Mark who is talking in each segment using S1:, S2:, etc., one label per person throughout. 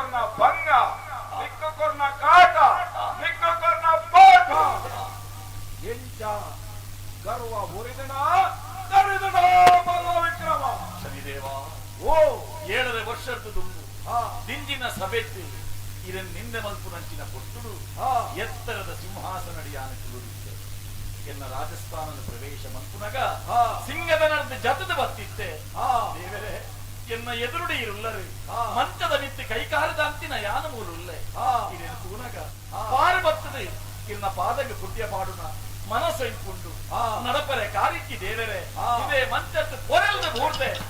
S1: ಕೊರ್ನ ಭಂಗ ದಿಕ್ಕು ಕಾಟ
S2: ಓ. ಏಳನೇ ವರ್ಷದ್ದು ದಿಂಜಿನ ಸಭೆತ್ತು ಇದನ್ನು ನಿನ್ನೆ ಮಲ್ಪು ನಂಚಿನ ಹಾ.
S1: ಎತ್ತರದ ಸಿಂಹಾಸನಡಿಯಾನ ಕುದುರಿದ್ದೆ ಎನ್ನ ರಾಜಸ್ಥಾನದ ಪ್ರವೇಶ ಮಂತುನಗ
S2: ಹಾ.
S1: ಸಿಂಹದ ನಡೆದ ಜತದ ಬತ್ತಿತ್ತೆ ದೇವರೇ ಎನ್ನ ಎದುರುಡಿ ಇರುಲ್ಲರು. ಮಂಚದ ಮಿತ್ತಿ ಕೈಕಾರದ ಅಂತಿನ ಯಾನ
S2: ಮೂರುಲ್ಲೆ.
S1: ಇದೇನು ಕೂನಗ
S2: ಆ.
S1: ಪಾರು ಬರ್ತದೆ ಇನ್ನ ಪಾದಗೆ ಪುಟ್ಯ ಪಾಡುನ ಮನಸ್ಸು ಇಟ್ಕೊಂಡು. ನಡಪರೆ ಕಾರಿಕ್ಕಿ ದೇವರೆ. ಇದೇ ಮಂಚತ್ತು ಪೊರಲ್ದು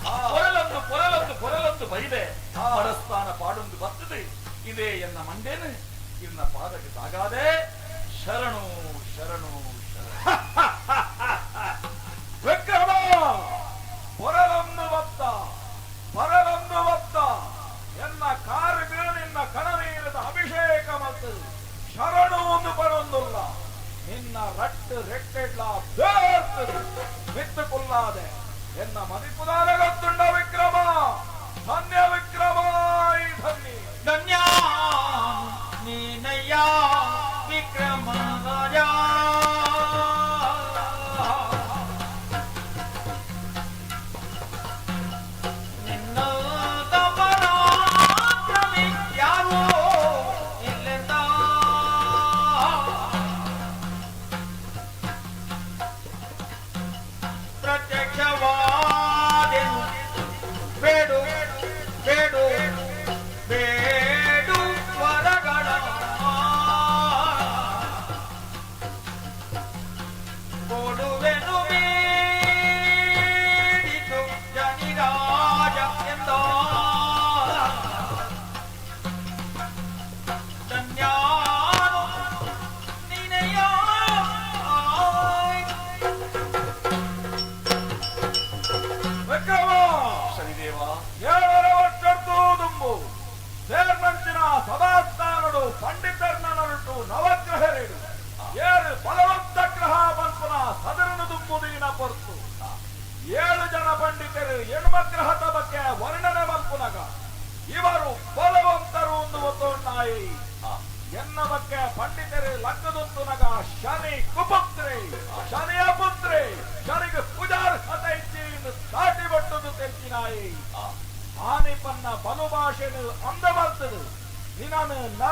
S2: ಆ.
S1: ಪೊರಲೊಂದು ಪೊರಲೊಂದು ಪೊರಲೊಂದು ಬೈದೆ
S2: ಪರಸ್ಥಾನ
S1: ಮನಸ್ಥಾನ ಪಾಡೊಂದು ಬರ್ತದೆ ಇದೇ ಎನ್ನ ಮಂಡೇನೆ ಇನ್ನ ಪಾದಕ್ಕೆ ಸಾಗಾದೆ ಶರಣು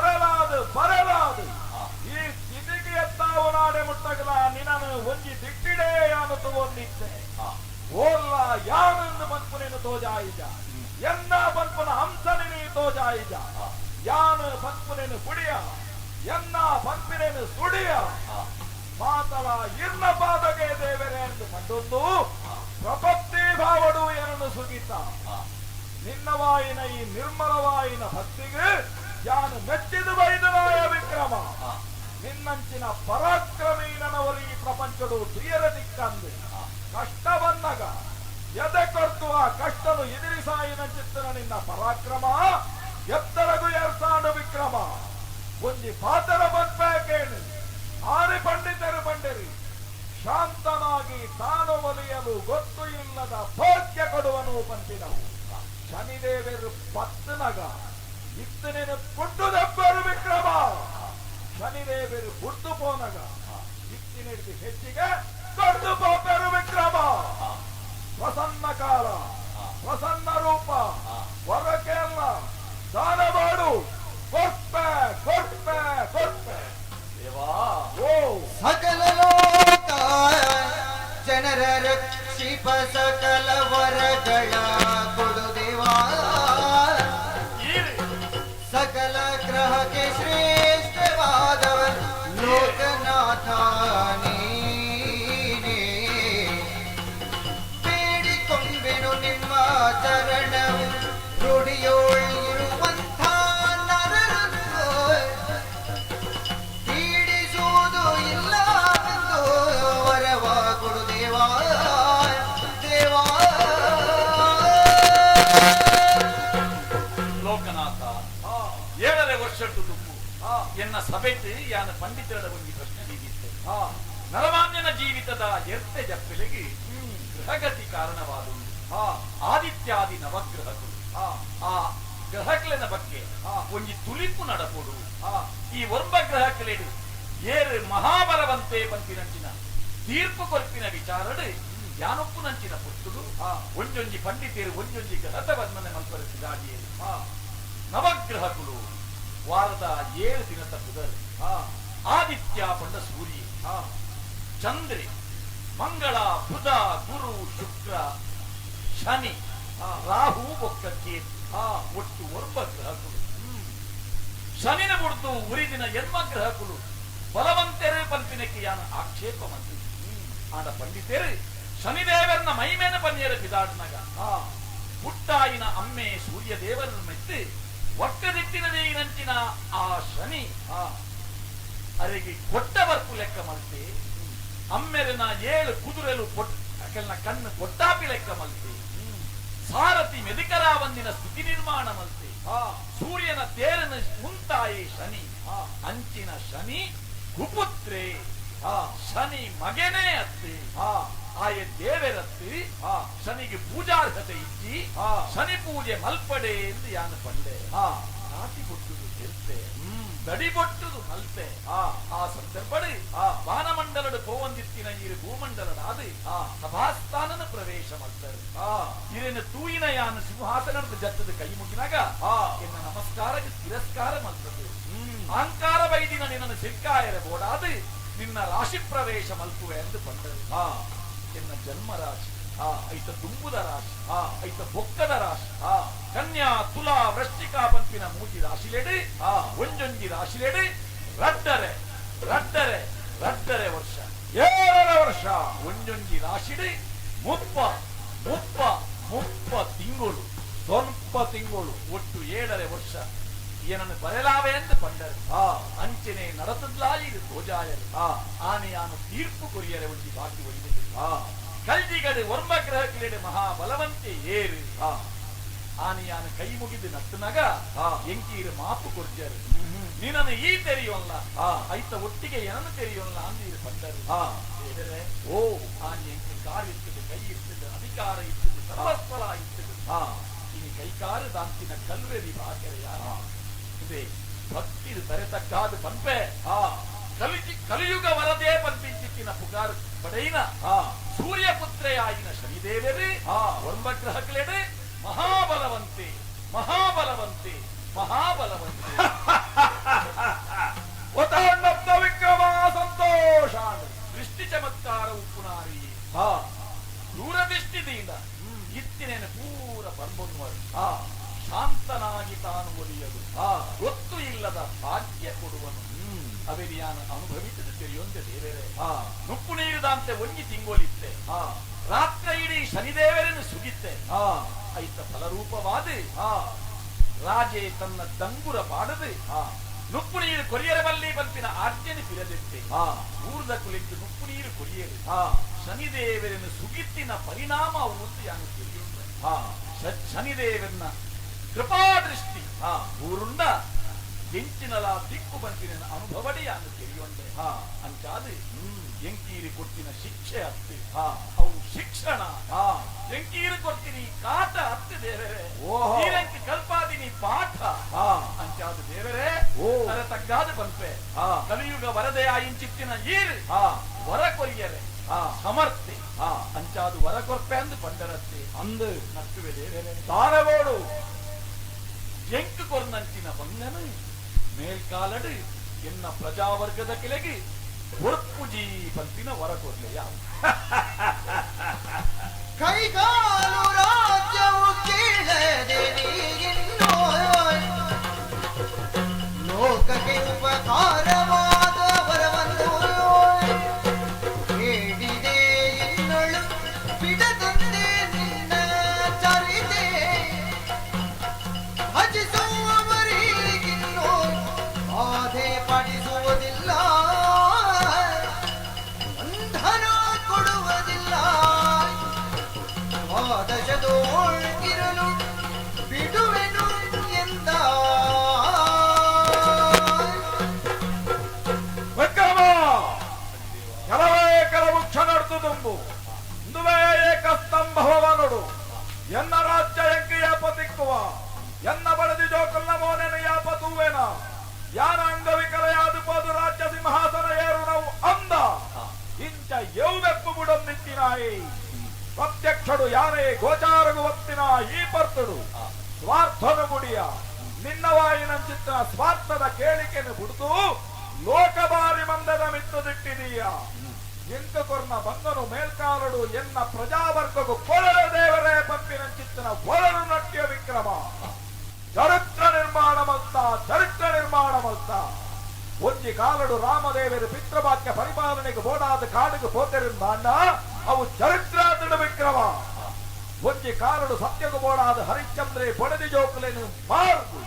S2: ನರಲಾದು ಬರಲಾದು ಈ ಸ್ಥಿತಿಗೆ ಎತ್ತ ನಾಡೆ ಮುಟ್ಟಗಲ ನಿನನು ಒಂಜಿ ದಿಕ್ಕಿಡೆ ಯಾನು ತಗೊಂಡಿದ್ದೆ. ಓಲ್ಲ ಯಾನೆಂದು ಬಂಪುನೇನು ತೋಜಾಯಿಜ ಎನ್ನ ಬಂಪುನ ಹಂಸನೇ ತೋಜಾಯಿಜ ಯಾನು ಬಂಪುನೇನು ಕುಡಿಯ ಎನ್ನ ಬಂಪಿನೇನು ಸುಡಿಯ. ಮಾತಲ ಇನ್ನ ಪಾದಗೆ ದೇವರೇ ಎಂದು ಕಂಡೊಂದು ಪ್ರಪತ್ತಿ ಭಾವಡು ಏನನ್ನು ಸುಗಿತ
S1: ನಿನ್ನ
S2: ವಾಯಿನ ಈ ನಿರ್ಮಲವಾಯಿನ ಭಕ್ತಿಗೆ ಯಾನು ಮೆಚ್ಚಿದ ವೈದನಾಯ ವಿಕ್ರಮ. ನಿನ್ನಂಚಿನ ಪರಾಕ್ರಮೀನನವರು ಈ ಪ್ರಪಂಚದ ಪ್ರಿಯರ ದಿಕ್ಕಂದು. ಕಷ್ಟ ಬಂದಾಗ ಎದೆ ಕೊರ್ತು ಆ ಕಷ್ಟನು ಎದುರಿಸಾಯಿನ ಚಿತ್ತನ ನಿನ್ನ ಪರಾಕ್ರಮ. ಎತ್ತರಗು ಏರ್ಸಾಡು ವಿಕ್ರಮ. ಒಂಜಿ ಪಾತರ ಬಂದ್ಬೇಕೇನು? ಆರಿ ಪಂಡಿತರು ಬಂಡಿರಿ ಶಾಂತನಾಗಿ ತಾನು ಒಲಿಯಲು ಗೊತ್ತು ಇಲ್ಲದ ಭಾಗ್ಯ ಕೊಡುವನು ಬಂದಿದವು ಶನಿದೇವರು ಪತ್ತನಗ ಕೊಟ್ಟು ದಬ್ಬರು ವಿಕ್ರಮ? ಶನಿದೇವರು ಹುಟ್ಟು ಪೋನಗ. ಇತ್ತಿನಿಡಿದು ಹೆಚ್ಚಿಗೆ ಕೊಟ್ಟು ಪೋಪರು ವಿಕ್ರಮ. ಪ್ರಸನ್ನ ಕಾಲ, ಪ್ರಸನ್ನ ರೂಪ ಹೊರಕೆ ಅಲ್ಲ ದಾನ ಮಾಡು ಕೊಡ್ಪೆ ಕೊಡ್ಪೆ ಕೊಡ್ಪೆ
S1: ದೇವಾ,
S2: ಓ.
S3: ಸಕಲ ಲೋಕ, ಜನರ ರಕ್ಷಿಪ ಸಕಲ ವರಗಳ.
S1: ಎನ್ನ ಸಭೆತೆ ಯಾನ ಪಂಡಿತರದ ಒಂದು ಪ್ರಶ್ನೆ ನೀಡಿದ್ದೆ
S2: ಆ,
S1: ನರಮಾನ್ಯನ ಜೀವಿತದ ಎರ್ತೆ
S2: ಪಿಲೆಗೆ
S1: ಗ್ರಹಗತಿ ಕಾರಣವಾದುದು
S2: ಆ,
S1: ಆದಿತ್ಯಾದಿ ನವಗ್ರಹಗಳು.
S2: ಆ,
S1: ಗ್ರಹಗಳನ ಬಗ್ಗೆ
S2: ಒಂದು
S1: ಒಂಜಿ ತುಲಿಪು ನಡಪೊಡು
S2: ಹಾ.
S1: ಈ ಒರ್ಬ ಗ್ರಹಕಲೆಡು ಏರ್ ಮಹಾಬಲವಂತೆ ಪಂಪಿನಂಚಿನ ತೀರ್ಪು ಕೊಲ್ಪಿನ ವಿಚಾರಡು ಯಾನೊಪ್ಪು ನಂಚಿನ ಪುತ್ತುಡು.
S2: ಆ.
S1: ಒಂಜೊಂಜಿ ಪಂಡಿತರು ಒಂಜೊಂಜಿ ಗ್ರಹದ ಮಲ್ಪರಿಸಿದಾಗಿಯೇ.
S2: ಆ,
S1: ನವಗ್ರಹಗಳು. ವಾರದ ಏಳು ದಿನದ ಬುಧರು
S2: ಹಾ.
S1: ಆದಿತ್ಯ ಪಂಡ ಸೂರ್ಯ. ಚಂದ್ರೆ ಮಂಗಳ ಬುಧ ಗುರು ಶುಕ್ರ ಶನಿ. ರಾಹು ಒಕ್ಕ ಕೇತು.
S2: ಹಾ.
S1: ಒಟ್ಟು ಒರ್ಬ ಗ್ರಹಗಳು. ಶನಿನ ಬಿಡ್ತು ಉರಿದಿನ ಎನ್ಮ ಗ್ರಹಗಳು. ಬಲವಂತೆರೆ ಪಂಪಿನಕ್ಕೆ ಯಾನ ಆಕ್ಷೇಪ ಮಂತ್ರಿ. ಆಡ ಪಂಡಿತೇರಿ ಶನಿದೇವರನ್ನ ಮೈಮೇನ ಪನ್ನಿಯರ ಪಿದಾಡ್ನಾಗ
S2: ಹಾ.
S1: ಪುಟ್ಟಾಯಿನ ಅಮ್ಮೆ ಸೂರ್ಯ ದೇವರನ್ನು ಮೆತ್ತಿ ಒಕ್ಕದಿಟ್ಟಿನದೇ ಇನಂಚಿನ ಆ ಶನಿ?
S2: ಆ.
S1: ಅರಿಗೆ ಕೊಟ್ಟ ವರ್ಕು ಲೆಕ್ಕ ಮಲ್ತೆ. ಅಮ್ಮೆರನ ಏಳು ಕುದುರೆಲು ಕೊಟ್ಟ ಕಣ್ಣು ಕೊಟ್ಟಾಪಿ ಲೆಕ್ಕ ಮಲ್ತಿ. ಸಾರಥಿ ಮೆದಿಕರಾವಂದಿನ ಸ್ಥಿತಿ ನಿರ್ಮಾಣ ಮಲ್ತಿ. ಸೂರ್ಯನ ತೇರನ ಮುಂತಾಯಿ ಶನಿ.
S2: ಆ.
S1: ಅಂಚಿನ ಶನಿ ಕುಪುತ್ರೆ.
S2: ಆ.
S1: ಶನಿ ಮಗೆನೇ ಅತ್ತೆ. ಆಯ ದೇವರತ್ತಿ
S2: ಆ
S1: ಶನಿಗೆ ಪೂಜಾರ್ಹತೆ ಇಚ್ಚಿ
S2: ಆ
S1: ಶನಿ ಪೂಜೆ ಮಲ್ಪಡೆ ಎಂದು ಯಾನ ಪಂಡೆ.
S2: ಹಾ.
S1: ಕಾಟಿ ಕೊಟ್ಟುದು ಗೆಲ್ತೆ
S2: ಹ್ಮ್.
S1: ದಡಿ ಕೊಟ್ಟುದು
S2: ಆ
S1: ಆ ಸಂದರ್ಭಡಿ
S2: ಆ
S1: ಬಾನಮಂಡಲದ ಪೋವಂದಿತ್ತಿನ ಈ ಭೂಮಂಡಲದಾದ
S2: ಆ
S1: ಸಭಾಸ್ಥಾನನ ಪ್ರವೇಶ ಮಾಡ್ತಾರೆ
S2: ಆ
S1: ಇರೇನು ತೂಯಿನ ಯಾನ ಸಿಂಹಾಸನದ ಜತ್ತದ ಕೈ ಮುಗಿನಾಗ
S2: ಆ
S1: ಎನ್ನ ನಮಸ್ಕಾರಕ್ಕೆ ತಿರಸ್ಕಾರ ಮಲ್ತದೆ ಅಹಂಕಾರ ವೈದಿನ ನಿನ್ನ ಸಿಕ್ಕಾಯರ ಬೋಡಾದಿ ನಿನ್ನ ರಾಶಿ ಪ್ರವೇಶ ಮಲ್ಪುವೆ ಎಂದು ಪಂಡರು.
S2: ಹಾ.
S1: ಎನ್ನ ಜನ್ಮ ರಾಶಿ,
S2: ಆ
S1: ಐತ ತುಂಬುದ ರಾಶಿ,
S2: ಆ
S1: ಐತ ಬೊಕ್ಕದ ರಾಶಿ,
S2: ಆ
S1: ಕನ್ಯಾ, ತುಲಾ ವೃಷ್ಟಿಕಾ ಪಂಪಿನ ಮೂಜಿ ರಾಶಿಲೆಡು,
S2: ಆ
S1: ಒಂಜೊಂಜಿ ರಾಶಿಲೆಡೆ, ರಡ್ಡರೆ ರಡ್ಡರೆ ರಡ್ಡರೆ ವರ್ಷ,
S2: ಏಳರ ವರ್ಷ
S1: ಒಂಜೊಂಜಿ ರಾಶಿಡೆ, ಮುಪ್ಪ ಮುಪ್ಪ ಮುಪ್ಪ ತಿಂಗಳು,
S2: ಸ್ವಲ್ಪ ತಿಂಗಳು,
S1: ಒಟ್ಟು ಏಳರೆ ವರ್ಷ. ಏನನ್ನು ಬರಲಾವೆ ಅಂತ ಬಂದರು
S2: ಆ
S1: ಅಂಚನೆ ನಡತದ್ಲಾಯಿ ಇದು ಧ್ವಜಾಯರು
S2: ಹಾ
S1: ಆನೆಯಾನು ತೀರ್ಪು ಕೊರಿಯರೆ, ಒಂಜಿ ಬಾಕಿ ಒಯ್ದಿದೆ.
S2: ಹಾ
S1: ಕಲ್ಜಿಗಡು ವರ್ಮ ಗ್ರಹಕ್ಕಿಲೆಡೆ ಮಹಾಬಲವಂತೆ ಏರು
S2: ಹಾ
S1: ಆನೆಯಾನು ಕೈ ಮುಗಿದು ನಟ್ಟನಾಗ
S2: ಹಾ.
S1: ಎಂಕೀರು ಮಾಪು ಕೊರ್ಜರು
S2: ಹ್ಮ್
S1: ನಿನ್ನನ್ನು ಈ ತೆರೆಯೋಲ್ಲ
S2: ಹಾ.
S1: ಐತ ಒಟ್ಟಿಗೆ ಏನನ್ನು ತೆರೆಯೋಲ್ಲ ಅಂದೀರು ಪಂಡರು
S2: ಹಾ
S1: ಹೇಳಿದ್ರೆ
S2: ಓ
S1: ಆನೆ ಎಂಕಿ ಕಾರ್ ಇರ್ತದೆ ಕೈ ಇರ್ತದೆ ಅಧಿಕಾರ ಇರ್ತದೆ ಸರ್ವಸ್ವರ ಇರ್ತದೆ
S2: ಹಾ
S1: ಇನಿ ಕೈಕಾರು ದಾಂತಿನ ಕಲ್ವೆರಿ ಬಾಕೆರೆಯ
S2: ಹಾ
S1: ಇದೆ ಭಕ್ತಿರು ತರೆತಕ್ಕಾದ ಪಂಪೆ
S2: ಹಾ
S1: ಕಲಿಜಿ ಕಲಿಯುಗ ವರದೇ ಪಂಪಿಂಚಿತ್ತಿನ ಪುಗಾರು ಪಡೆಯಿನ
S2: ಸೂರ್ಯ
S1: ಸೂರ್ಯಪುತ್ರೆಯಾಗಿನ ಶನಿದೇವರೇ
S2: ಹಾ.
S1: ವರ್ಮಗ್ರಹಗಳೆಡೆ ಮಹಾಬಲವಂತೆ ಮಹಾಬಲವಂತೆ ಮಹಾಬಲವಂತೆ.
S2: ವಿಕ್ರಮ ಸಂತೋಷ
S1: ದೃಷ್ಟಿ ಚಮತ್ಕಾರ ಉಪ್ಪುನಾರಿ
S2: ಹಾ.
S1: ದೂರದೃಷ್ಟಿದಿಂದ ಇತ್ತಿನೇನ ಪೂರ ಬರ್ಬನ್ವರು ಶಾಂತನಾಗಿ ತಾನು ಒಲಿಯಲು.
S2: ಆ
S1: ಗೊತ್ತು ಇಲ್ಲದ ಭಾಗ್ಯ ಕೊಡುವನು. ಅವೆರಿಯಾನ ಅನುಭವಿಸಿದ ತೆರೆಯೊಂದೆ ದೇವರೇ.
S2: ಹಾ.
S1: ನುಪ್ಪು ನೀರಿದಂತೆ ಒಂಜಿ ತಿಂಗೋಲಿತ್ತೆ
S2: ಹಾ.
S1: ರಾತ್ರ ಇಡೀ ಶನಿದೇವರನ್ನು ಸುಗಿತ್ತೆ.
S2: ಹಾ.
S1: ಐತ ಫಲರೂಪವಾದೆ.
S2: ಹಾ.
S1: ರಾಜೆ ತನ್ನ ದಂಗುರ ಬಾಡದೆ
S2: ಹಾ.
S1: ನುಪ್ಪು ನೀರು ಕೊರಿಯರ ಬಲ್ಲಿ ಬಂಪಿನ ಆರ್ಜನೆ ಬಿರದಿತ್ತೆ
S2: ಹಾ.
S1: ಊರ್ದ ಕುಳಿತು ನುಪ್ಪು ನೀರು ಕೊರಿಯರು.
S2: ಹಾ.
S1: ಶನಿದೇವರನ್ನು ಸುಗಿತ್ತಿನ ಪರಿಣಾಮ ಒಂದು ಯಾನು ತಿಳಿಯುತ್ತೆ ಶನಿದೇವರನ್ನ ಕೃಪಾದೃಷ್ಟಿ.
S2: ಹಾ.
S1: ಊರುಂಡ ಎಂಚಿನಲ ದಿಕ್ಕು ಬಂತಿನ ಅನುಭವಡಿ ಅಂತ ತಿಳಿಯೊಂಡೆ
S2: ಹಾ
S1: ಅಂಚಾದು ಎಂಕೀರಿ ಕೊಟ್ಟಿನ ಶಿಕ್ಷೆ ಹತ್ತಿ
S2: ಹಾ.
S1: ಅವು ಶಿಕ್ಷಣ.
S2: ಹಾ.
S1: ಎಂಕೀರಿ ಕೊಡ್ತೀನಿ ಕಾಟ ಹತ್ತಿ ದೇವರೇ.
S2: ಓಹೋ.
S1: ನೀರಂಕಿ ಕಲ್ಪಾದಿನಿ ಪಾಠ.
S2: ಹಾ.
S1: ಅಂಚಾದ ದೇವರೇ
S2: ಓ.
S1: ತರ ತಗ್ಗಾದ ಬಂತೆ
S2: ಹಾ.
S1: ಕಲಿಯುಗ ವರದೆ ಆಯಿಂಚಿತ್ತಿನ ಈರು.
S2: ಹಾ.
S1: ವರ ಕೊರಿಯರೆ.
S2: ಹಾ.
S1: ಸಮರ್ಥೆ.
S2: ಹಾ.
S1: ಅಂಚಾದು ವರ ಕೊರ್ಪೆ ಅಂದು ಪಂಡರತ್ತೆ
S2: ಅಂದು.
S1: ನಟ್ಟುವೆ ದೇವರೇ.
S2: ತಾನಗೋಡು
S1: ಎಂಕು ಕೊರ್ನಂಚಿನ ಬಂಗನ. ಮೇಲ್ಕಾಲಡು ಎನ್ನ ಪ್ರಜಾವರ್ಗದ ಕೆಳಗೆ ಹೊರ್ಪುಜಿ ಪಂಪಿನ ವರ ಕೊರ್ಲೆಯ
S3: ಕೈಕಾಲು ರಾಜ್ಯವು ಕೇಳದೆ ನೀಗಿನ್ನೋ ಲೋಕಕ್ಕೆ
S2: ನೋಡು ಎನ್ನ ರಾಜ್ಯ ಎಂಕೆ ಯಾಪತಿಕ್ಕುವ? ಎನ್ನ ಬಳದಿ ಜೋಕಲ್ನ ಮೋನೆನ ಯಾಪತುವೇನ? ಯಾರ ಅಂಗವಿಕಲ ಪದು ರಾಜ್ಯ ಸಿಂಹಾಸನ ಏರು ನಾವು ಅಂದ? ಇಂಚ ಯೌವೆಪ್ಪು ಬುಡಂ ನಿಂತಿನಾಯಿ. ಪ್ರತ್ಯಕ್ಷಡು ಯಾರೇ ಗೋಚಾರಗು ಒತ್ತಿನ ಈ ಪರ್ತುಡು? ಸ್ವಾರ್ಥದ ಗುಡಿಯ, ನಿನ್ನ ವಾಯಿನಂಚಿತ್ತ ಸ್ವಾರ್ಥದ ಕೇಳಿಕೆಯನ್ನು ಬಿಡ್ತು ಲೋಕಬಾರಿ ಮಂದದ ಮಿತ್ತದಿಟ್ಟಿದೀಯ ಎಂಕಕೊರ್ನ ಬಂದನು ಮೇಲ್ಕಾಲಡು, ಎನ್ನ ಪ್ರಜಾವರ್ಗವು ಕೊರಳ ದೇವರೇ ಪಂಪಿನಂಚಿತ್ತನ ಒರಳು ನಟ್ಯ ವಿಕ್ರಮ. ಚರಿತ್ರ ನಿರ್ಮಾಣ ಮಲ್ತಾ ಚರಿತ್ರ ನಿರ್ಮಾಣ ಮಲ್ತಾ ಒಂಜಿ ಕಾಲಡು ರಾಮದೇವರು ಪಿತೃವಾಕ್ಯ ಪರಿಪಾಲನೆಗೆ ಬೋಡಾದ ಕಾಡಿಗೆ ಪೋತೆರಿಂದಾಂಡ ಅವು ಚರಿತ್ರ ವಿಕ್ರಮ. ಒಂಜಿ ಕಾಲಡು ಸತ್ಯಗು ಬೋಡಾದ ಹರಿಶ್ಚಂದ್ರೆ ಪೊಣದಿ ಜೋಕುಲೇನು ಮಾರ್ಗು.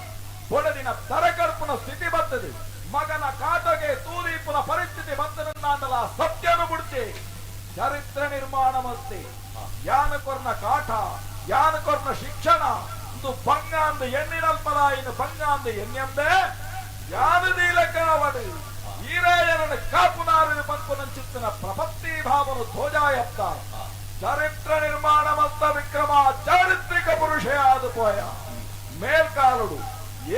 S2: ಪೊಣದಿನ ತರಕರ್ಪಣ ಸ್ಥಿತಿ ಬರ್ತದೆ ಮಗನ ಕಾಟಗೆ ತೂದೀಪುನ ಪರಿಸ್ಥಿತಿ ಬಂದನಲ್ಲ ಸತ್ಯನು ಬಿಡುತ್ತೆ ಚರಿತ್ರ ನಿರ್ಮಾಣ ಮಸ್ತಿ ಯಾನ ಕೊರ್ನ ಕಾಟ ಯಾನ ಕೊರ್ನ ಶಿಕ್ಷಣ, ಇದು ಭಂಗ ಅಂದು ಎಣ್ಣಿನಲ್ಪದಾಯಿನ ಭಂಗ ಅಂದು ಎಣ್ಣೆಂದೆ ಯಾನದೀಲಕಾವಡು ಈರಾಯರನ ಕಾಪುನಾರಿನ ಪಂಪುನಂಚಿತ್ತಿನ ಪ್ರಪತ್ತಿ ಭಾವನು ಧ್ವಜಾಯಪ್ತ ಚರಿತ್ರ ನಿರ್ಮಾಣ ಮಸ್ತ ವಿಕ್ರಮ, ಚಾರಿತ್ರಿಕ ಪುರುಷಯಾದ ಪೋಯ. ಮೇಲ್ಕಾಲುಡು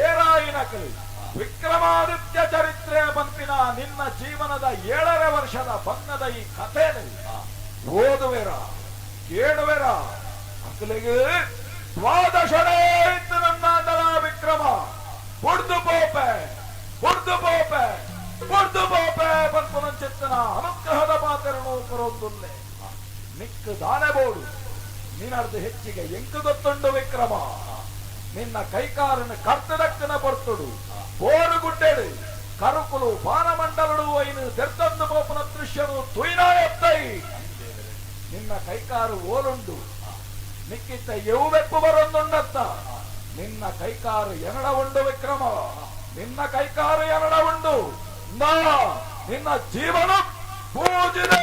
S2: ಏರಾಯಿನ ಕಲಿ ವಿಕ್ರಮಾದಿತ್ಯ ಚರಿತ್ರೆ ಬಂಪಿನ ನಿನ್ನ ಜೀವನದ ಏಳರ ವರ್ಷದ ಬಣ್ಣದ ಈ ಕಥೆಯಲ್ಲಿಲ್ಲ ಓದುವೆರ, ಕೇಳುವೆರ. ಮಕ್ಕಳಿಗೆ ದ್ವಾದಶನೇ ಇತ್ತು ನನ್ನ ದಲ ವಿಕ್ರಮ. ಹೊಡೆದು ಪೋಪೆ ಹೊಡೆದು ಬೋಪೆ ಹೊಡೆದು ಬೋಪೆ ಬಂಪನ ಚಿತ್ತನ ಅನುಗ್ರಹದ ಪಾತ್ರನು ಬರೋದೊಂದೇ ನಿಕ್ಕ ದಾನೆ ಬೋಡು ನಿನ್ನರ್ದು ಹೆಚ್ಚಿಗೆ ಎಂಕು ಗೊತ್ತುಂಡು ವಿಕ್ರಮ. ನಿನ್ನ ಕೈಕಾರನ ಕರ್ತದಕ್ಕನ ಬರ್ತುಡು ಗುಟ್ಟೆಡು ಕರುಕುಲು ಬಾನಮಂಡಲಡು ಐನು ದೆರ್ತಂದು ಪೋಪನ ದೃಶ್ಯನು ತುಯ್ನಾಯತ್ತೈ. ನಿನ್ನ ಕೈಕಾರು ಓಲುಂಡು ನಿಕ್ಕಿತ್ತ ಎವ್ವೆಪ್ಪು ಬರೊಂದುಂಡತ್ತ ನಿನ್ನ ಕೈಕಾರು ಎನಡ ಉಂಡು ವಿಕ್ರಮ ನಿನ್ನ ಕೈಕಾರು ಎನಡ ಉಂಡು ನಾ ನಿನ್ನ ಜೀವನ ಪೂಜಿದೆ.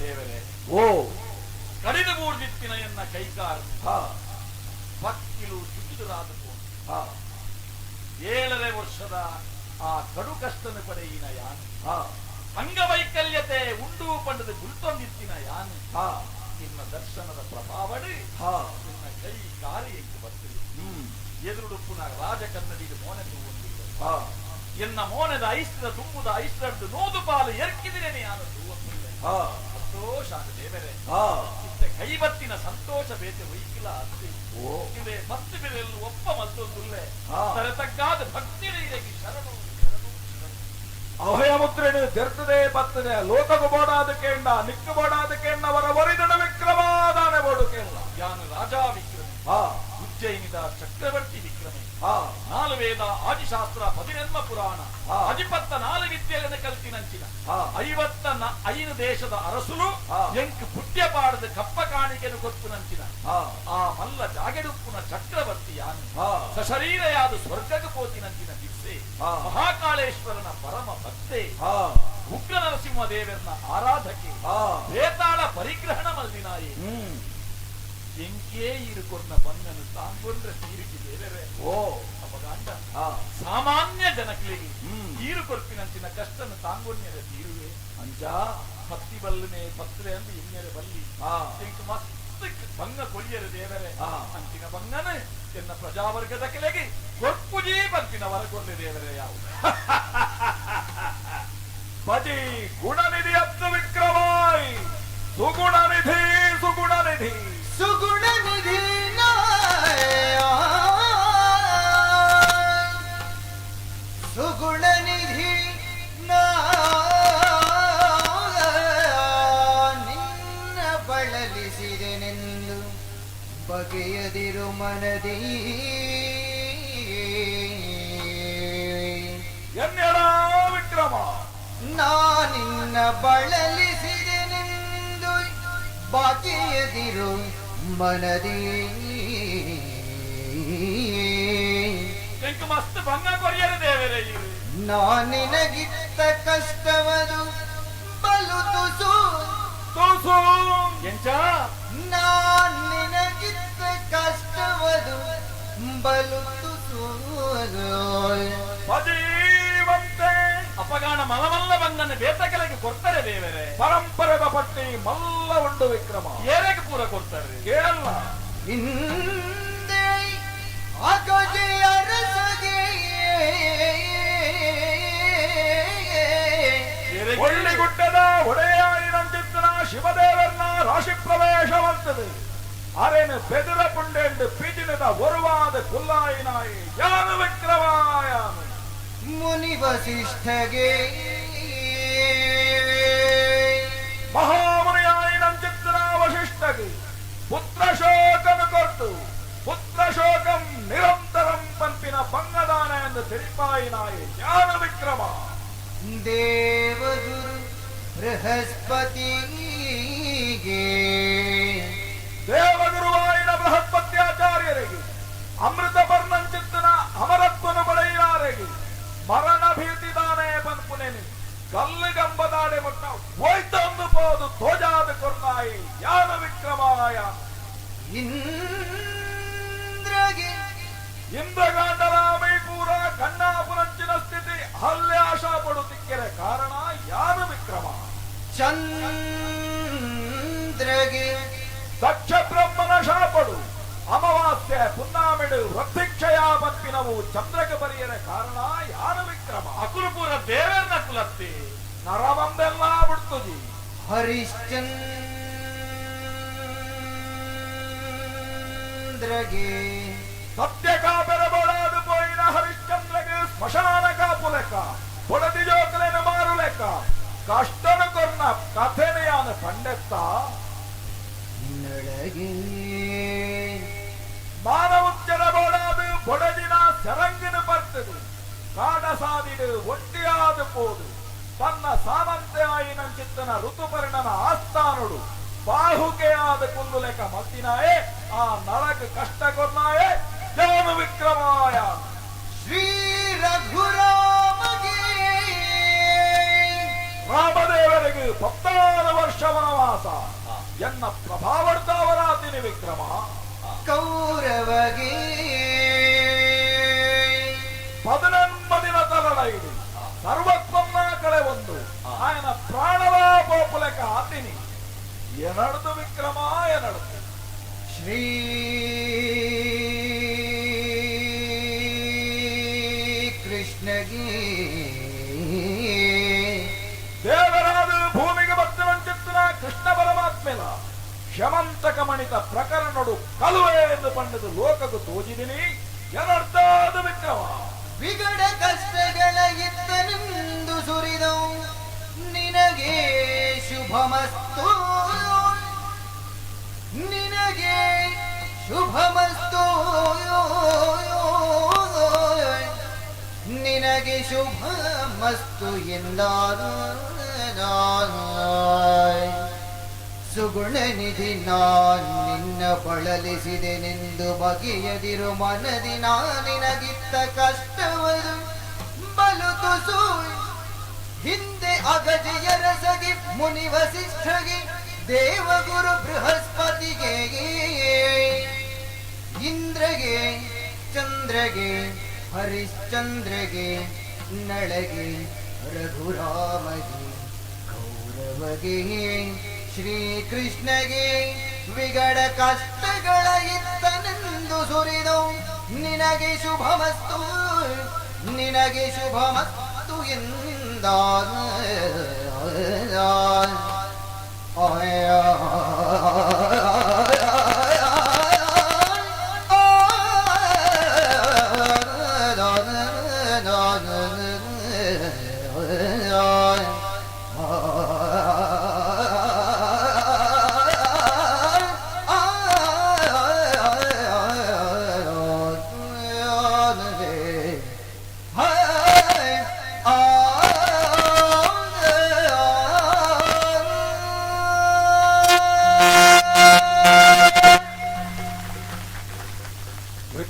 S1: ದೇವರೇ
S2: ಓ
S1: ಕಡಿದು ಮೂರ್ದಿತ್ತಿನ ಎನ್ನ ಕೈಕಾರ.
S2: ಹಾ. ಹಾ.
S1: ಏಳರೆ ವರ್ಷದ ಆ ಕಡು ಕಷ್ಟನ ಪಡೆಯಿನ ಯಾನ್.
S2: ಹಾ.
S1: ಅಂಗವೈಕಲ್ಯತೆ ಉಂಡು ಪಂಡದ ಗುರುತೊಂದಿತ್ತಿನ ಯಾನ್.
S2: ಹಾ.
S1: ನಿನ್ನ ದರ್ಶನದ ಪ್ರಭಾವಡಿ
S2: ಹಾ.
S1: ನಿನ್ನ ಕೈ ಕಾರ್ಯಕ್ಕೆ ಬರ್ತದೆ.
S2: ಹ್ಮ್.
S1: ಎದುರುಡುಪ್ಪುನ ರಾಜ ಕನ್ನಡಿಗೆ ಮೋನೆದು ಒಂದಿದೆ
S2: ಹಾ.
S1: ಎನ್ನ ಮೋನದ ಐಸ್ತ್ರ ತುಂಬುದ ಐಸ್ತ್ರದ್ದು ನೋದು ಪಾಲು ಎರ್ಕಿದಿರೇನೆ ಒಪ್ಪಿಲ್ಲ
S2: ಹಾ.
S1: ಸಂತೋಷ
S2: ಹಾ
S1: ಇತ್ತೆ ಕೈಬತ್ತಿನ ಸಂತೋಷ ಬೇತೆ ವೈಕಿಲ ಅತ್ತಿ ಇದೆ ಭಕ್ತಿ ಬೆಲೆಯಲ್ಲಿ ಒಪ್ಪ ಮತ್ತೊಂದುಲ್ಲೆ. ತರತಕ್ಕಾದ ಭಕ್ತಿ ಶರಣು
S2: ಅಭಯ ಮುದ್ರೆ ತೆರ್ತದೆ ಬರ್ತದೆ. ಲೋಕಗು ಬೋಡಾದ ಕೇಂಡ ನಿಕ್ಕು ಬೋಡಾದ ಕೇಂಡವರ ಒರಿದಣ ವಿಕ್ರಮಾದಾನೆ ಬೋಡು ಕೇಂದ್ರ.
S1: ಯಾನ ರಾಜಾ ವಿಕ್ರಮ.
S2: ಹಾ
S1: ಉಜ್ಜಯಿನಿದ ಚಕ್ರವರ್ತಿ ವಿಕ್ರಮೆ.
S2: ಹಾ
S1: ನಾಲ್ವೇದ ಆದಿಶಾಸ್ತ್ರ ಪದಿನೆನ್ಮ ಪುರಾಣ.
S2: ಹಾ.
S1: ಅಜಿಪತ್ತ ಐವತ್ತ ಐದು ದೇಶದ ಅರಸುಲು. ಎಂಕ್ ಪುಟ್ಯ ಪಾಡದ ಕಪ್ಪ ಕಾಣಿಕೆನು ಗೊತ್ತು ನಂಚಿನ ಆ. ಮಲ್ಲ ಜಾಗೆಡುಪ್ಪುನ ಚಕ್ರವರ್ತಿಯಾನು ಸಶರೀರ
S2: ಯಾದು
S1: ಸಶರೀರಯಾದ ಪೋತಿ ನಂಚಿನ ದಿವ್ಸೆ.
S2: ಹಾ.
S1: ಮಹಾಕಾಳೇಶ್ವರನ ಪರಮ ಭಕ್ತೆ
S2: ಹಾ
S1: ಉಗ್ರ ನರಸಿಂಹ ದೇವರನ ಆರಾಧಕೆ
S2: ಹಾ
S1: ಬೇತಾಳ ಪರಿಗ್ರಹಣ ಮಲ್ದಿನಾಯೇ
S2: ಹ್ಮ್
S1: ಎಂಕೇ ಇರುಕೊನ್ನ ಬನ್ನನು ತಾಂಗೊಂಡ್ರೆ ತೀರಿಕೆ ದೇವರೇ
S2: ಓ
S1: ಅಪಗಾಂಡ
S2: ಹಾ
S1: ಸಾಮಾನ್ಯ ಜನಗಳಿಗೆ
S2: ಹ್ಮ್.
S1: ತೀರು ಕೊರ್ಪಿನಂಚಿನ ಕಷ್ಟನ ತಾಂಗೊನ್ಯದ ತೀರುವೆ ಭಕ್ತಿ ಬಲ್ಲನೆ ಪತ್ರೆ ಅಂತ ಇನ್ನೆರೆ ಬಲ್ಲಿ. ಎಂಕ್ ಮಸ್ತ್ ಭಂಗ ಕೊಳಿಯರು ದೇವರೇ.
S2: ಹಾ.
S1: ಅಂಚಿನ ತನ್ನ ಎನ್ನ ಪ್ರಜಾವರ್ಗದ ಕೆಳಗೆ ಕೊರ್ಪುಜಿ ಬಂತಿನ ಹೊರಗೊಂಡೆ ದೇವರೇ ಯಾವ.
S2: ಪದಿ ಗುಣನಿಧಿ ಅಬ್ದು ವಿಕ್ರಮಾಯ್.
S3: ಸುಗುಣ ನಿಧಿ ಸುಗುಣ ನಿಧಿ ಸುಗುಣ ಬಗೆಯದಿರು ಮನದಿ.
S2: ಎನ್ನೆಡ ವಿಕ್ರಮ?
S3: ನಾನಿನ್ನ ಬಳಲಿಸಿದೆನೆಂದು ಬಗೆಯದಿರು ಮನದಿ.
S1: ಮಸ್ತ್ ಭಂಗ ಕೊರಿಯರು ದೇವರೇ
S3: ನಾನಿನಗಿತ್ತ ಕಷ್ಟವದು ಬಲು ತುಸು.
S2: ತುಸು.
S1: ಎಂಚ?
S3: ನಾನ್ ಕಷ್ಟವದು ಬಲು
S2: ಪದೀವಂತೆ
S1: ಅಪಗಾಣ ಮಲಮಲ್ಲ ಬಂದನ್ನು ಬೇತ ಕೆಳಗೆ ಕೊಡ್ತಾರೆ ದೇವರೇ.
S2: ಪರಂಪರೆದ ಪಟ್ಟಿ ಮಲ್ಲ ಉಂಡು ವಿಕ್ರಮ.
S1: ಏರೆಗೆ ಪೂರ ಕೊಡ್ತಾರೆ.
S2: ಕೇಳಲ್ಲ.
S3: ಹಿಂದೆ ಅಗಜೆ ಅರಸಗೆ.
S1: ಒಳ್ಳೆ
S2: ಗುಡ್ಡದ ಒಡೆಯಾಯಿನಂತಿದ್ದನ ಶಿವದೇವರನ್ನ ರಾಶಿ ಪ್ರವೇಶವಂತದೆ. ಅರೆನು ಬೆದರ ಪುಂಡೆಂಡು ಪಿಜಿನದ ಒರುವಾದ ಕುಲ್ಲಾಯಿನಾಯಿ ಯಾನು ವಿಕ್ರಮಾಯಾನು
S3: ಮುನಿ ವಸಿಷ್ಠಗೆ
S2: ಮಹಾಮುನಿಯಾಯಿ ನಂಚಿತ್ರ ವಶಿಷ್ಠಗೆ ಪುತ್ರ ಶೋಕನು ಕೊಟ್ಟು ಪುತ್ರ ಶೋಕಂ ನಿರಂತರಂ ಪಂಪಿನ ಪಂಗದಾನ ಎಂದು ತಿಳಿಪಾಯಿನಾಯಿ ಯಾನು ವಿಕ್ರಮ
S3: ದೇವಗುರು ಬೃಹಸ್ಪತಿಗೆ 대학원으로
S2: കഥനയാണ് പണ്ടത്ത മാനവുച്ചടപാടാത് പൊടലിന ചെറങ്ങിന് പറ്റത് ಕಾಡಸಾದಿಡು ಒಟ್ಟಿಯಾದ ಪೋದು ತನ್ನ ಸಾಮಂತಾಯಿನಂಚಿತ್ತನ ಋತುಪರ್ಣನ ಆಸ್ಥಾನುಡು ಬಾಹುಕೆಯಾದ ಕುಂದು ಲೆಕ್ಕ ಮತ್ತಿನಾಯೇ ಆ ನರಕ ಕಷ್ಟ ಕೊನ್ನಾಯೇ ಜಾನು ವಿಕ್ರಮಾಯ.
S3: ಶ್ರೀ ರಘುರಾ
S2: ವಾಮದೇವರಿಗೆ ಸಪ್ತಾರ ವರ್ಷ ವನವಾಸ ಎನ್ನ ಪ್ರಭಾವರ್ತಾವರಾತಿನಿ ವಿಕ್ರಮ.
S3: ಕೌರವಗಿ.
S2: ಪದಿನ ತರಳೈಡಿ ಸರ್ವತ್ವನ್ನ ಕಡೆ ಒಂದು. ಆಯನ ಪ್ರಾಣವ ಗೋಪುಲಕ ಆತಿನಿ ಎನಡ್ದು ವಿಕ್ರಮ ಎನಡ್ದು.
S3: ಶ್ರೀ ಕೃಷ್ಣಗೀ.
S2: ಮೇಲ ಶಮಂತಕ ಮಣಿತ ಪ್ರಕರಣಡು ಕಲುವೆ ಎಂದು ಪಂಡಿತ ಲೋಕಕ್ಕೆ ತೋಜಿದಿನಿ ಏನರ್ಥಾದ ವಿಕ್ರಮ
S3: ವಿಗಡ ಕಷ್ಟಗಳ ಇತ್ತನೆಂದು ಸುರಿದವು. ನಿನಗೆ ಶುಭಮಸ್ತು. ನಿನಗೆ ಶುಭಮಸ್ತು. ನಿನಗೆ ಶುಭಮಸ್ತು ಎಂದಾದ ಸುಗುಣ ನಿಧಿ ನಾನ್ ನಿನ್ನ ಬಳಲಿಸಿದೆನೆಂದು ಬಗೆಯದಿರು ಮನದಿ ನಿನಗಿತ್ತ ಕಷ್ಟವದು. ಬಲು ತುಸು ಹಿಂದೆ ಅಗಜೆಯರಸಗಿ ಮುನಿ ವಸಿಷ್ಠಗೆ ದೇವಗುರು ಬೃಹಸ್ಪತಿಗೆ ಇಂದ್ರಗೆ, ಚಂದ್ರಗೆ, ಹರಿಶ್ಚಂದ್ರಗೆ, ನಳಗೆ, ರಘುರಾಮಗೆ ಕೌರವಗೆ ಶ್ರೀಕೃಷ್ಣಗೆ ವಿಗಡ ಕಷ್ಟಗಳ ಇತ್ತನೆಂದು ಸುರಿದು ನಿನಗೆ ಶುಭಮಸ್ತು ನಿನಗೆ ಶುಭಮಸ್ತು ಎಂದಾದ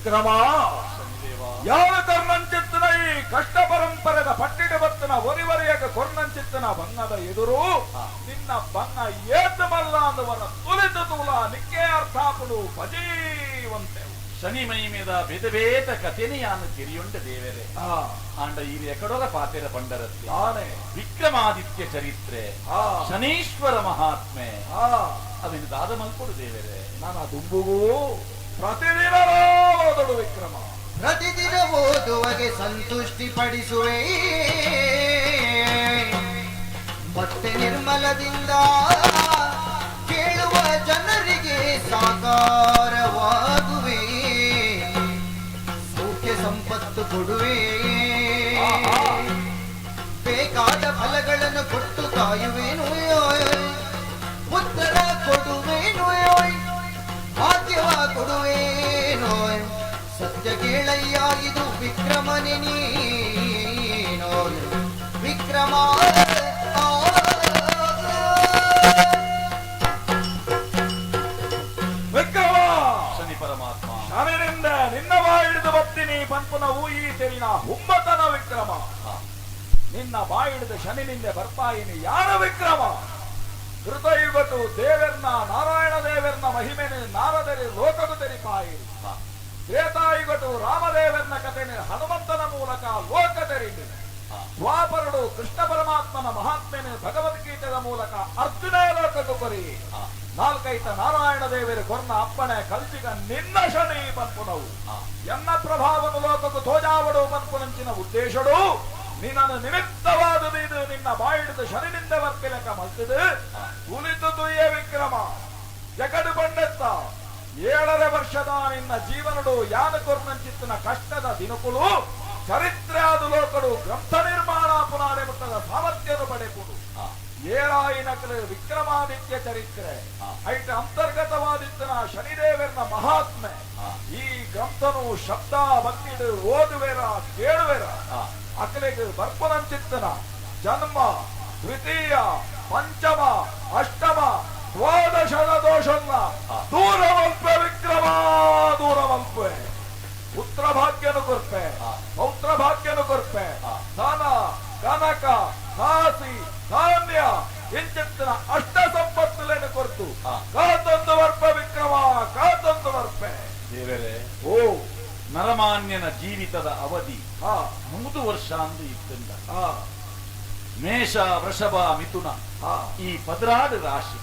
S2: ವಿಕ್ರಮ ಯಾವ ಧರ್ಮಂಚಿತ್ತನ ಈ ಕಷ್ಟ ಪರಂಪರೆದ ಪಟ್ಟಿಡ ಬತ್ತನ ಒರಿವರೆಯಾಗ ಕೊರ್ನಂಚಿತ್ತನ ಬಣ್ಣದ ಎದುರು ನಿನ್ನ ಬಣ್ಣ ಏತಮಲ್ಲ ಅಂದವರ ತುಲಿತ ತೂಲ ನಿಕ್ಕೆ ಅರ್ಥಾಪಡು ಭಜೀವಂತೆ
S1: ಶನಿ ಮೈ ಮೀದ ಬೇತ ಕಥೆನಿ ಕಥೆನಿಯಾನು ತಿರಿಯುಂಡ
S2: ದೇವರೇ.
S1: ಆಂಡ ಇಲ್ಲಿ ಎಕಡೋದ ಪಾತೆರ ಪಂಡರತ್ತಿ
S2: ಆನೆ.
S1: ವಿಕ್ರಮಾದಿತ್ಯ ಚರಿತ್ರೆ. ಶನೀಶ್ವರ ಮಹಾತ್ಮೆ. ಅದನ್ನು ದಾದ ಮಲ್ಕೊಡು ದೇವರೇ.
S2: ನಾನು ದುಂಬುಗೂ ಪ್ರತಿದಿನ ಓದಡು ವಿಕ್ರಮ.
S3: ಪ್ರತಿದಿನ ಓದುವಗೆ ಸಂತುಷ್ಟಿ ಪಡಿಸುವೆ ಮತ್ತೆ ನಿರ್ಮಲದಿಂದ ಕೇಳುವ ಜನರಿಗೆ ಸಾಕಾರವಾಗುವೆ. ಸೌಖ್ಯ ಸಂಪತ್ತು ಕೊಡುವೆ. ಬೇಕಾದ ಫಲಗಳನ್ನು ಕೊಟ್ಟು ಕಾಯುವೇನು. ಭಾಗ್ಯವ ಕೊಡುವೇನು ಸತ್ಯ ಕೇಳಯ್ಯ ಇದು ವಿಕ್ರಮನೆ ನೀನು ವಿಕ್ರಮ.
S2: ವಿಕ್ರಮ!
S1: ಶನಿ ಪರಮಾತ್ಮ.
S2: ಶನಿನಿಂದ ನಿನ್ನ ಬಾಯಿಡಿದು ಬರ್ತೀನಿ. ಪಂಪನ ಊಯಿ ತೆರಿನ ಹುಮ್ಮತನ ವಿಕ್ರಮ. ನಿನ್ನ ಬಾಯಿಡಿದ ಶನಿನಿಂದ ಬರ್ತಾಯಿನಿ ಯಾರ ವಿಕ್ರಮ? ಕೃತಯುಗತು ದೇವೆರ್ನ ನಾರಾಯಣ ದೇವರ್ನ ಮಹಿಮೆನೆ ನಾರದರಿ ಲೋಕದ ತೆರಿಪಾಯಿರಿ
S1: ಹಾ.
S2: ರಾಮದೇವನ ಕಥೆನೆ ಹನುಮಂತನ ಮೂಲಕ ಲೋಕ ತೆರೀಲಿ ದ್ವಾಪರಡು ಕೃಷ್ಣ ಪರಮಾತ್ಮನ ಮಹಾತ್ಮೆನೆ ಭಗವದ್ಗೀತೆಯ ಮೂಲಕ ಅರ್ಜುನ ಲೋಕಕ್ಕೆ ಕೊರಿ ನಾಲ್ಕೈತ ನಾರಾಯಣ ದೇವರು ಕೊರ್ನ ಅಪ್ಪಣೆ ಕಲ್ಪಿಗ ನಿನ್ನ ಶನಿ ಪನ್ಪುನವು. ಎನ್ನ ಪ್ರಭಾವನು ಲೋಕಕ್ಕೆ ತೋಜಾವಡು ಪನ್ಪುನಂಚಿನ ಉದ್ದೇಶಡು. ನಿನ್ನನ್ನು ನಿಮಿತ್ತವಾದುದು ಇದು. ನಿನ್ನ ಬಾಯಿಡಿದ ಶನಿನಿಂದ ವರ್ತಿಲಕ ಮಲ್ತಿದು.
S1: ಕುಲಿತು
S2: ಕುಳಿತು ತುಯ್ಯ ವಿಕ್ರಮ. ಜಗಡು ಬಂಡೆತ್ತ. ಏಳರೆ ವರ್ಷದ ನಿನ್ನ ಜೀವನಡು ಯಾನ ಕೊರ್ನಂಚಿತ್ತಿನ ಕಷ್ಟದ ದಿನಕುಳು ಚರಿತ್ರಾದು ಲೋಕಡು ಗ್ರಂಥ ನಿರ್ಮಾಣ ಪುನಾಡೆ ಮುಟ್ಟದ ಸಾಮರ್ಥ್ಯದ ಪಡೆಕುಡು.
S1: ಏರಾಯಿನ
S2: ಕಲೆ ವಿಕ್ರಮಾದಿತ್ಯ ಚರಿತ್ರೆ. ಐಟ ಅಂತರ್ಗತವಾದಿತ್ತನ ಶನಿದೇವರನ ಮಹಾತ್ಮೆ. ಈ ಗ್ರಂಥನು ಶಬ್ದ ಭಕ್ತಿಡು ಓದುವೆರ ಕೇಳುವೆರ. ಅಕಲೆಗೆ ಬರ್ಪನಂಚಿತ್ತನ ಜನ್ಮ ದ್ವಿತೀಯ ಪಂಚಮ ಅಷ್ಟಮ ದ್ವಾದಶದ ದೋಷಲ್ಲ ದೂರವಲ್ಪ ವಿಕ್ರಮ ದೂರವಲ್ಪೆ ಪುತ್ರ ಭಾಗ್ಯನು ಕೊರ್ಪೆ. ಪೌತ್ರ ಭಾಗ್ಯನು ಕೊರ್ಪೆ. ದಾನ ಕನಕ ಕಾಸಿ ಧಾನ್ಯ ಇಂಚಿತ್ತಿನ ಅಷ್ಟ ಸಂಪತ್ತುಲೇನು ಕೊರ್ತು. ಕಾತೊಂದು ವರ್ಪ ವಿಕ್ರಮ ಕಾತೊಂದು ವರ್ಪೆ.
S1: ದೇವರೇ
S2: ಓ.
S1: ನರಮಾನ್ಯನ ಜೀವಿತದ ಅವಧಿ ಮೂದು ವರ್ಷ ಅಂದು ಇತ್ತಂದ ಮೇಷ ವೃಷಭ ಮಿಥುನ
S2: ಹಾ.
S1: ಈ ಪದರಾಡು ರಾಶಿ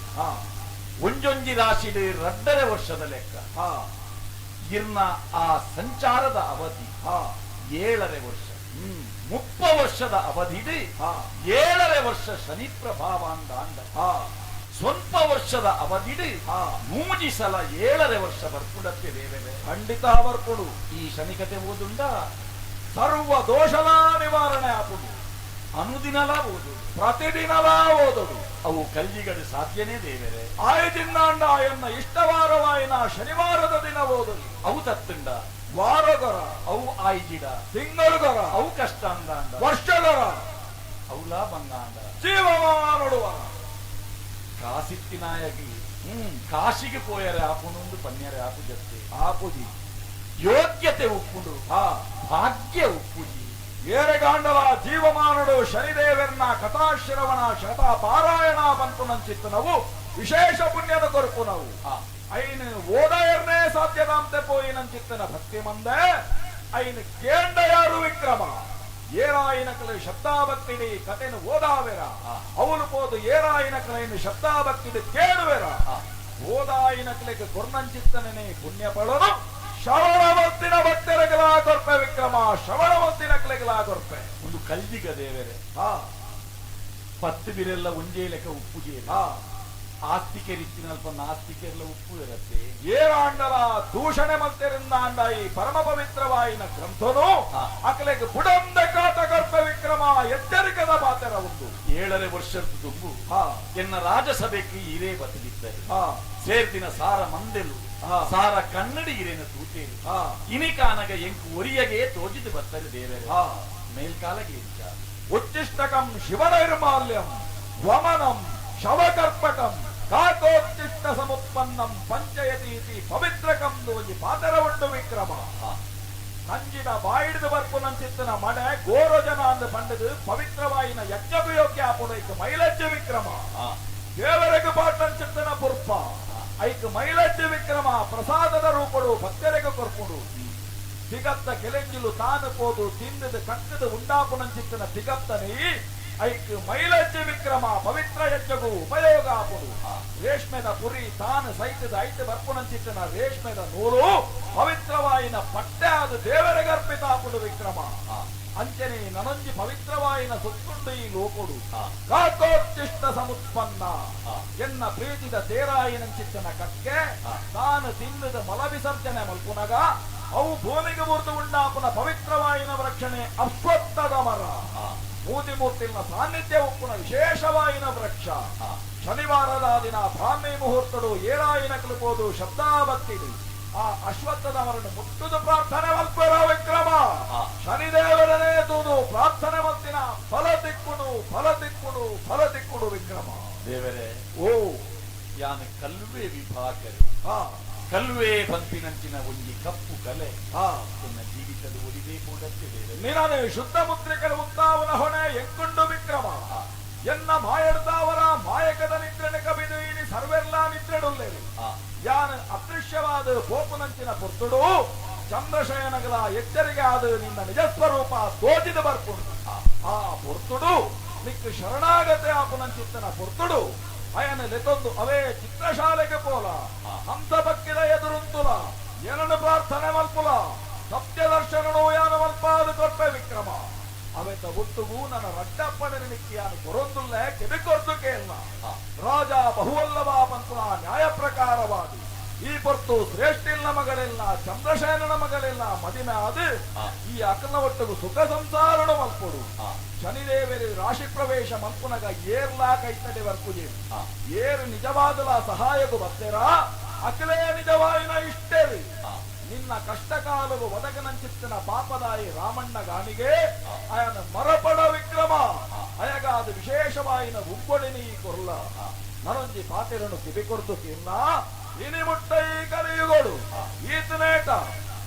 S1: ಒಂಜೊಂಜಿ ರಾಶಿಲಿ ರಡ್ಡರೆ ವರ್ಷದ ಲೆಕ್ಕ.
S2: ಹಾ.
S1: ಇರ್ನ ಆ ಸಂಚಾರದ ಅವಧಿ
S2: ಹಾ.
S1: ಏಳರೆ ವರ್ಷ.
S2: ಹ್ಮ್.
S1: ಮುಪ್ಪ ವರ್ಷದ ಅವಧಿಡಿ
S2: ಹಾ.
S1: ಏಳರೆ ವರ್ಷ ಶನಿ ಪ್ರಭಾವ ಅಂದ ಸ್ವಲ್ಪ ವರ್ಷದ ಅವಧಿ
S2: ಹಾ.
S1: ಮೂಜಿ ಸಲ ಏಳರೆ ವರ್ಷ ಬರ್ಪುಡತ್ತೆ ಬೇರೆ
S2: ಖಂಡಿತ ಬರ್ಕೊಡು
S1: ಈ ಶನಿ ಕತೆ ಓದುಂಡ
S2: ಸರ್ವ ದೋಷಲ ನಿವಾರಣೆ ಆಪುಡು
S1: ಅನುದಿನಲ ಓದು
S2: ಪ್ರತಿದಿನಲ ಓದುದು.
S1: ಅವು ಕಲ್ಜಿಗಡೆ ಸಾಧ್ಯನೇ ದೇವರೇ.
S2: ಆಯ್ದಿನ್ನಾಂಡ ಎನ್ನ ಇಷ್ಟವಾರವಾಯಿನ ಶನಿವಾರದ ದಿನ ಓದಲಿ
S1: ಅವು ತತ್ತಿಂಡ.
S2: ವಾರಗರ.
S1: ಅವು ಆಯ್ಜಿಡ
S2: ತಿಂಗಳುಗರ.
S1: ಅವು ಕಷ್ಟ ಅಂದ ಅಂದ
S2: ಅವುಲ
S1: ಅವಲ ಜೀವ ಅಂದ
S2: ಕಾಸಿತ್ತಿ
S1: ಕಾಸಿತ್ತಿನಾಯಗಿ ಹ್ಮ್. ಕಾಶಿಗೆ ಪೋಯರೆ ಆಪುನೊಂದು ಪನ್ಯರೆ ಆಪು ಜತ್ತೆ
S2: ಆಪುಜಿ
S1: ಯೋಗ್ಯತೆ ಉಪ್ಪುಡು
S2: ಆ
S1: ಭಾಗ್ಯ ಉಪ್ಪುಜಿ
S2: ಏರೆಗಾಂಡಲ ಜೀವಮಾನುಡು ಶನಿದೇವರನ್ನ ಕಥಾಶ್ರವಣ ಶತ ಪಾರಾಯಣ ಬಂತು ನಾವು. ವಿಶೇಷ ಪುಣ್ಯದ ಕೊರಕು ನಾವು. ಐನ್ ಸಾಧ್ಯದಂತೆ ಪೋಯಿ ನಂಚಿತ್ತನ ಭಕ್ತಿ ಮಂದೆ. ಐನ್ ಕೇಂದ ಯಾರು ವಿಕ್ರಮ ಏರಾಯಿನಕಲೆ ಶಬ್ದಾಭಕ್ತಿಡಿ ಕಥೆನು ಓದಾವೆರ. ಅವನು ಪೋದು ಏರಾಯಿನಕಲೆಯನ್ನು ಶಬ್ದಾಭಕ್ತಿಡಿ ಕೇಳುವೆರ.
S1: ಆ.
S2: ಓದಾಯಿನಕಲೆಗೆ ಕೊರ್ನಂಚಿತ್ತನೇ ಪುಣ್ಯ ಪಡೋನು ಶ್ರವಣವಂತಿನ ಭಕ್ತರಿಗೆಲ ಕೊರ್ಪೆ ವಿಕ್ರಮ. ಶ್ರವಣವಂತಿನ ಕಲೆಗಳ ಕೊರ್ಪೆ
S1: ಒಂದು ಕಲ್ದಿಗ ದೇವರೇ.
S2: ಹಾ.
S1: ಪತ್ತು ಬಿರೆಲ್ಲ ಒಂಜೇ ಲೆಕ್ಕ ಉಪ್ಪುಗೆ
S2: ಹಾ.
S1: ಆಸ್ತಿಕರಿತ್ತಿನಲ್ಪ ನಾಸ್ತಿಕೆಲ್ಲ ಉಪ್ಪು ಇರುತ್ತೆ.
S2: ಏರಾಂಡಲ ದೂಷಣೆ ಮಂತ್ರಿಂದ ಅಂಡ ಈ ಪರಮ ಪವಿತ್ರವಾಯಿನ ಗ್ರಂಥನು. ಅಕಲೆಗೆ ಬುಡಂದ ಕಾಟ ಗರ್ಭ ವಿಕ್ರಮ ಎಚ್ಚರಿಕದ ಮಾತರ ಒಂದು.
S1: ಏಳರೆ ವರ್ಷದ
S2: ಹಾ.
S1: ಎನ್ನ ರಾಜಸಭೆಗೆ ಇರೇ ಬದಲಿದ್ದರು
S2: ಹಾ.
S1: ಸೇರ್ತಿನ ಸಾರ ಮಂದೆಲು. ಸಾರ ಕನ್ನಡಿ ಇರೇನ ತೂತೇರು
S2: ಹಾ.
S1: ಇನಿಕಾನಗ ಎಂಕು ಒರಿಯಗೆ ತೋಜಿದು ಬತ್ತರೆ ದೇವರೇ. ಮೇಲ್ಕಾಲಗೆ ಇಂಚ
S2: ಉಚ್ಚಿಷ್ಟಕಂ ಶಿವನೈರ್ಮಾಲ್ಯಂ ವಮನಂ ಶವಕರ್ಪಕಂ ಕಾಕೋಚ್ಚಿಷ್ಟ ಸಮುತ್ಪನ್ನಂ ಇತಿ ಪವಿತ್ರಕಂ ದೋಜಿ ಪಾತರ ಉಂಡು ವಿಕ್ರಮ.
S1: ಹಾ.
S2: ನಂಜಿನ ಬಾಯಿಡಿದು ಬರ್ಪುನಂಚಿತ್ತನ ಮನೆ ಗೋರೋಜನ ಅಂದು ಪಂಡದು ಪವಿತ್ರವಾಯಿನ ಯಜ್ಞಪಯೋಗ್ಯ ಆಪುನೈಕ ಮೈಲಜ್ಜ ವಿಕ್ರಮ. ದೇವರಿಗೆ ಪಾಟಂಚಿತ್ತನ ಪುರ್ಪ. ಐಕ ಮೈಲಡ್ಡಿ ವಿಕ್ರಮ ಪ್ರಸಾದದ ರೂಪಡು ಭಕ್ತರಿಗೆ ಕೊರ್ಪುಡು ತಿಗತ್ತ ಕೆಲೆಂಜಿಲು ತಾನು ಕೋದು, ತಿಂದದ ಕಟ್ಟದ ಉಂಡಾಪುನಂಚಿತ್ತನ ತಿಗತ್ತನಿ ಐಕ್ ಮೈಲಜ್ಜ ವಿಕ್ರಮ ಪವಿತ್ರ ಯಜ್ಞಗು ಉಪಯೋಗ ಆಪುಡು. ರೇಷ್ಮೆದ ಪುರಿ ತಾನು ಸೈತದ ಐತ ಬರ್ಪುನಂಚಿತ್ತನ ರೇಷ್ಮೆದ ನೂಲು ಪವಿತ್ರವಾಯಿನ ಪಟ್ಟೆ ಅದು ದೇವರಿಗೆ ಅರ್ಪಿತ ಆಪುಡು ವಿಕ್ರಮ. ಅಂಚನೆ ನನಂಜಿ ಪವಿತ್ರವಾಯಿನ ಸುತ್ತುಂಡು ಈ ಲೋಕುಡು.
S1: ಹಾ.
S2: ಸಮುತ್ಪನ್ನ. ಎನ್ನ ಪ್ರೀತಿದ ತೇರಾಯಿನಂಚಿತ್ತನ ಕಕ್ಕೆ. ತಾನು ತಿನ್ನದ ಮಲ ವಿಸರ್ಜನೆ ಮಲ್ಪುನಗ. ಅವು ಭೂಮಿಗೆ ಮುರಿದು ಉಂಡಾಪುನ ಪವಿತ್ರವಾಯಿನ ರಕ್ಷಣೆ ಅಶ್ವತ್ತದ ಮರ
S1: ಮೂತಿ
S2: ಮೂರ್ತಿನ ಸಾನ್ನಿಧ್ಯ ಉಪ್ಪುನ ವಿಶೇಷವಾಯಿನ ವೃಕ್ಷ. ಶನಿವಾರದ ದಿನ ಬ್ರಾಹ್ಮಿ ಮುಹೂರ್ತಡು ಏರಾಯಿನ ಕಲಿಪೋದು ಶಬ್ದ ಬತ್ತಿಡಿ ಆ ಅಶ್ವತ್ಥನವರನ್ನು ಮುಟ್ಟುದು ಪ್ರಾರ್ಥನೆ ಮಲ್ಪರ ವಿಕ್ರಮ. ಶನಿದೇವರನೇ ತೂದು ಪ್ರಾರ್ಥನೆ ಮತ್ತಿನ ಫಲ ತಿಕ್ಕುಡು ಫಲ ತಿಕ್ಕುಡು ಫಲ ತಿಕ್ಕುಡು ವಿಕ್ರಮ.
S1: ದೇವರೇ
S2: ಓ.
S1: ಯಾನ ಕಲ್ವೆ
S2: ವಿಭಾಗ
S1: ಕಲ್ವೇ ಪಂಪಿನಂಚಿನ ಒಂಜಿ ಕಪ್ಪು ಕಲೆ.
S2: ಆ
S1: ತನ್ನ ಜೀವಿತದ ಒಲಿದೇ ಕೂಡಕ್ಕೆ
S2: ನಿನನೆ ಶುದ್ಧ ಮುದ್ರಿಕರು ಉತ್ತಾವನ ಹೊಣೆ ಎಕ್ಕುಂಡು ವಿಕ್ರಮ. ಎನ್ನ ಮಾಯಡ್ದಾವರ ಮಾಯಕದ ಅದೃಶ್ಯವಾದ ಪೋಪುನಂಚಿನ ಪುರ್ತುಡು ಚಂದ್ರಶಯನಗಳ ಎಚ್ಚರಿಗೆ ಆದ ನಿನ್ನ ನಿಜಸ್ವರೂಪ ತೋಜಿದ ಬರ್ಪುಂಡು
S1: ಆ,
S2: ಪುರ್ತುಡು ನಿಕ್ಕ ಶರಣಾಗತೆ ಆಪುನಂಚಿತ್ತನ ಪುರ್ತುಡು ಅಯನ ಲೆತೊಂದು ಅವೇ ಚಿತ್ರಶಾಲೆಗೆ ಪೋಲ. ಹಂತ ಬಕ್ಕಿದ ಎದುರುಂತುಲ. ಏನನ್ನು ಪ್ರಾರ್ಥನೆ ಮಲ್ಪುಲ. ಸತ್ಯ ದರ್ಶನನು ಯಾನ ಮಲ್ಪಾದ ಕೊಟ್ಟ ವಿಕ್ರಮ. ಅವೆತ ಒಟ್ಟುಗೂ ನನ್ನ ರಟ್ಟಪ್ಪನ ನಿಕ್ಕಿಯಾನು ಕೊರೊಂದುಲ್ಲ ಕೆಬಿಕೊರ್ದು
S1: ಕೇಳ
S2: ರಾಜ ಬಹುವಲ್ಲವ ಪಂತ ನ್ಯಾಯ ಪ್ರಕಾರವಾದಿ ಈ ಪೊರ್ತು ಶ್ರೇಷ್ಠಿಲ್ಲ ಮಗಳಿಲ್ಲ ಚಂದ್ರಶೇನನ ಮಗಳಿಲ್ಲ ಮದಿನ
S1: ಅದು
S2: ಈ ಅಕಲ ಒಟ್ಟಿಗೂ ಸುಖ ಸಂಸಾರಣ ಮಲ್ಪಡು ಶನಿದೇವರಿ ರಾಶಿ ಪ್ರವೇಶ ಮಲ್ಪುನಗ ಏರ್ಲಾ ಕೈತಡೆ ವರ್ಪುಜೆ.
S1: ಆ,
S2: ಏರು ನಿಜವಾದಲ ಸಹಾಯಕು ಬತ್ತೆರ? ಅಕಲೇ ನಿಜವಾಯಿನ ಇಷ್ಟೇರಿ
S1: ಆ,
S2: ನಿನ್ನ ಕಷ್ಟಕಾಲವು ಒದಗನಂಚಿತ್ತಿನ ಪಾಪದಾಯಿ ರಾಮಣ್ಣ ಗಾಣಿಗೆ ಅಯನ ಮರಪಡ ವಿಕ್ರಮ. ಅಯಗಾದ ವಿಶೇಷವಾಯಿನ ಉಂಬೊಡಿನಿ ಕೊರ್ಲ. ನರೊಂಜಿ ಪಾತೆರನು ಕಿಬಿಕೊರ್ದು ತಿನ್ನ. ಇನಿ ಮುಟ್ಟ ಈ ಕಲಿಯುಗೋಡು ಈತನೇಟ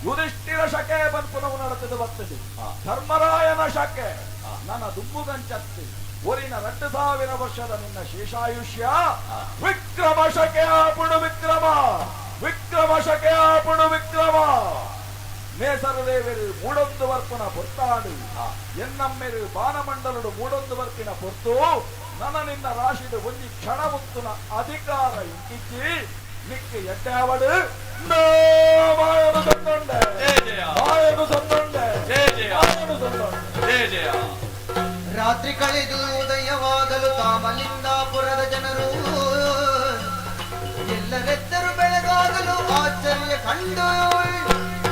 S2: ಯುಧಿಷ್ಠಿರ ಶಕೆ ಬನ್ಪುನವು ನಡೆತದು ಬರ್ತದೆ
S1: ಆ.
S2: ಧರ್ಮರಾಯನ ಶಕೆ. ನನ್ನ ದುಂಬುಗಂಚತ್ತಿ ಊರಿನ ಎರಡು ಸಾವಿರ ವರ್ಷದ ನಿನ್ನ ಶೇಷಾಯುಷ್ಯ. ವಿಕ್ರಮ ಶಕೆ ವಿಕ್ರಮ. ವಿಕ್ರಮ ಶಕೆ ಆಪುಡು ವಿಕ್ರಮ. ನೇಸರದೇವರು ಮೂಡೊಂದು ವರ್ಪನ ಪೊರ್ತಾಡು. ಎನ್ನಮ್ಮೆರು ಬಾನಮಂಡಲುಡು ಮೂಡೊಂದು ವರ್ಪಿನ ಪೊರ್ತು. ನನ್ನ ನಿನ್ನ ರಾಶಿದ ಕ್ಷಣ ಮುತ್ತುನ ಅಧಿಕಾರ
S1: ಜಯ
S2: ಮಾಯನು ಸತ್ತೊಂಡೆ.
S1: ಜಯ ಜಯ.
S3: ರಾತ್ರಿ ಕಳೆದು ಉದಯವಾಗಲು ತಾಮಲಿಂಗಾಪುರದ ಜನರು. ಎಲ್ಲರೆದ್ದರು ಬೆಳಗಾಗಲು ಆಶ್ಚರ್ಯ ಕಂಡು